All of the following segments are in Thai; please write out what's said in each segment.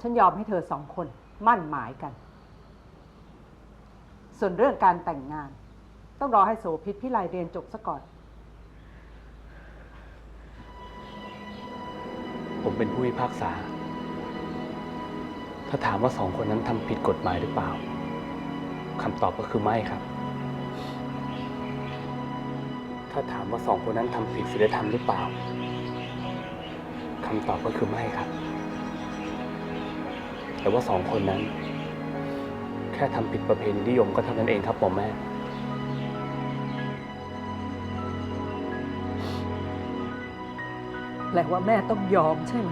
ฉันยอมให้เธอสองคนมั่นหมายกัน ส่วนเรื่องการแต่งงาน ต้องรอให้โสภิตพิไลเรียนจบซะก่อน ผมเป็นผู้พิพากษา ถ้าถามว่าสองคนนั้นทำผิดกฎหมายหรือเปล่าคำตอบก็คือไม่ครับ ถ้าถามว่าสองคนนั้นทำผิดศีลธรรมหรือเปล่าคำตอบก็คือไม่ครับ แต่ว่าสองคนนั้น แค่ทำผิดประเพณีนิยมก็เท่านั้นเองครับหมอมแม่ แปลว่าแม่ต้องยอมใช่ไหม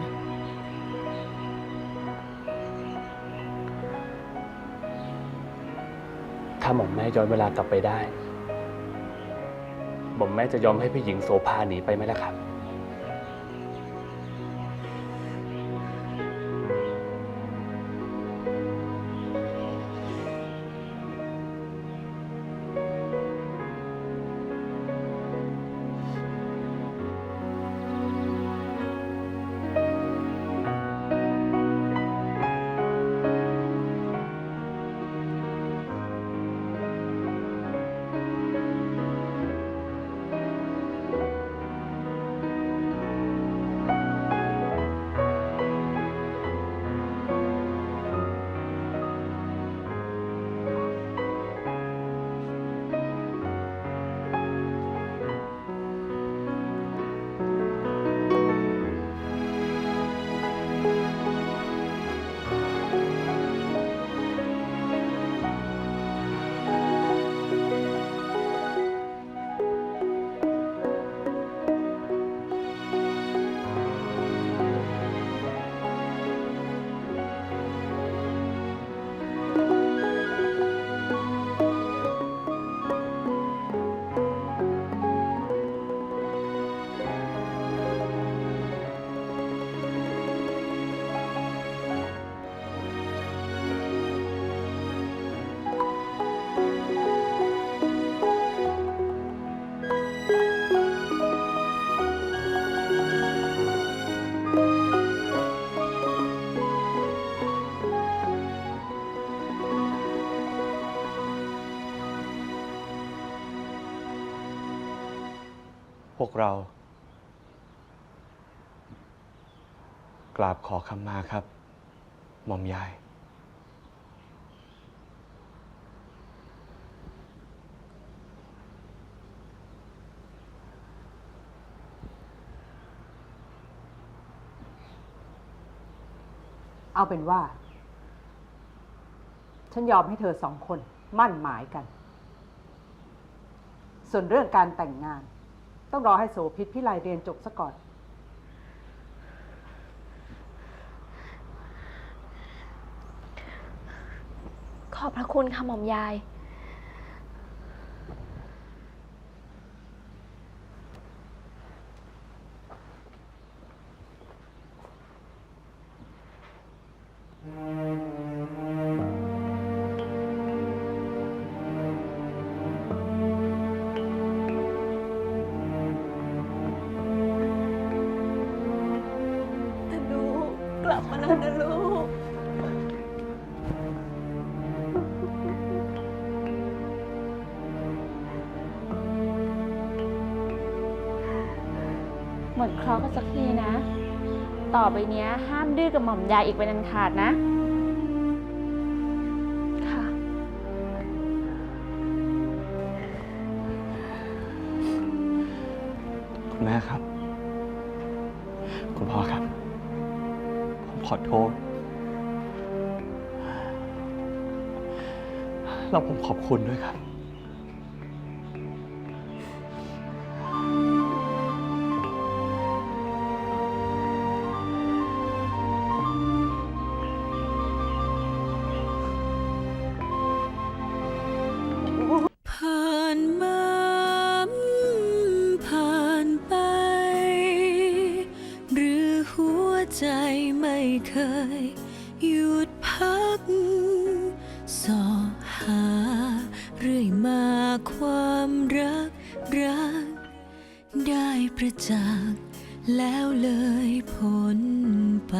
ถ้าหม่อมแม่ย้อนเวลากลับไปได้ หม่อมแม่จะยอมให้พี่หญิงโสภาหนีไปไหมล่ะครับ พวกเรา กราบขอคำมาครับ หม่อมยาย เอาเป็นว่า ฉันยอมให้เธอสองคนมั่นหมายกัน ส่วนเรื่องการแต่งงาน ต้องรอให้โสภิตพิไลเรียนจบซะก่อน ขอบพระคุณค่ะหม่อมยาย นะลูก หมดเคราะห์กันสักทีนะ ต่อไปเนี้ย ห้ามดื้อกับหม่อมยายอีกเป็นอันขาดนะ ค่ะ คุณแม่ครับ ขอโทษ แล้วผมขอบคุณด้วยครับ ใจไม่เคยหยุดพักสอหาเรื่อยมาความรักรัก ได้ประจักษ์แล้วเลยพ้นไป